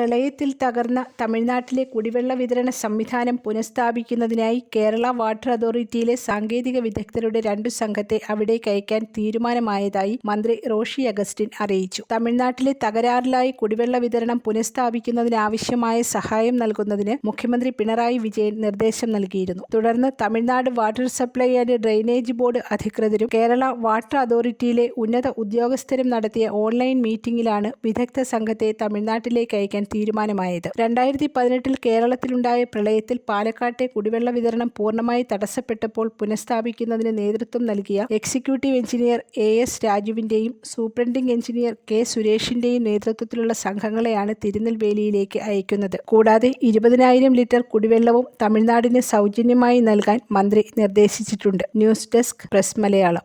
പ്രളയത്തിൽ തകർന്ന തമിഴ്നാട്ടിലെ കുടിവെള്ള വിതരണ സംവിധാനം പുനഃസ്ഥാപിക്കുന്നതിനായി കേരള വാട്ടർ അതോറിറ്റിയിലെ സാങ്കേതിക വിദഗ്ധരുടെ രണ്ടു സംഘത്തെ അവിടെ കയക്കാൻ തീരുമാനമായതായി മന്ത്രി റോഷി അഗസ്റ്റിൻ അറിയിച്ചു. തമിഴ്നാട്ടിലെ തകരാറിലായി കുടിവെള്ള വിതരണം പുനഃസ്ഥാപിക്കുന്നതിനാവശ്യമായ സഹായം നൽകുന്നതിന് മുഖ്യമന്ത്രി പിണറായി വിജയൻ നിർദ്ദേശം നൽകിയിരുന്നു. തുടർന്ന് Tamil Nadu water supply and drainage board അധികൃതരും കേരള വാട്ടർ അതോറിറ്റിയിലെ ഉന്നത ഉദ്യോഗസ്ഥരും നടത്തിയ ഓൺലൈൻ മീറ്റിംഗിലാണ് വിദഗ്ധ സംഘത്തെ തമിഴ്നാട്ടിലേക്ക് അയക്കാൻ തീരുമാനമായത്. രണ്ടായിരത്തി പതിനെട്ടിൽ കേരളത്തിലുണ്ടായ പ്രളയത്തിൽ പാലക്കാട്ടെ കുടിവെള്ള വിതരണം പൂർണമായി തടസ്സപ്പെട്ടപ്പോൾ പുനഃസ്ഥാപിക്കുന്നതിന് നേതൃത്വം നൽകിയ എക്സിക്യൂട്ടീവ് എഞ്ചിനീയർ എ എസ് രാജുവിന്റെയും സൂപ്രണ്ടിംഗ് എഞ്ചിനീയർ കെ സുരേഷിന്റെയും നേതൃത്വത്തിലുള്ള സംഘങ്ങളെയാണ് തിരുനെൽവേലിയിലേക്ക് അയക്കുന്നത്. കൂടാതെ ഇരുപതിനായിരം ലിറ്റർ കുടിവെള്ളവും തമിഴ്നാടിന് സൗജന്യമായി നൽകാൻ മന്ത്രി നിർദ്ദേശിച്ചിട്ടുണ്ട്. News desk press Malayalam.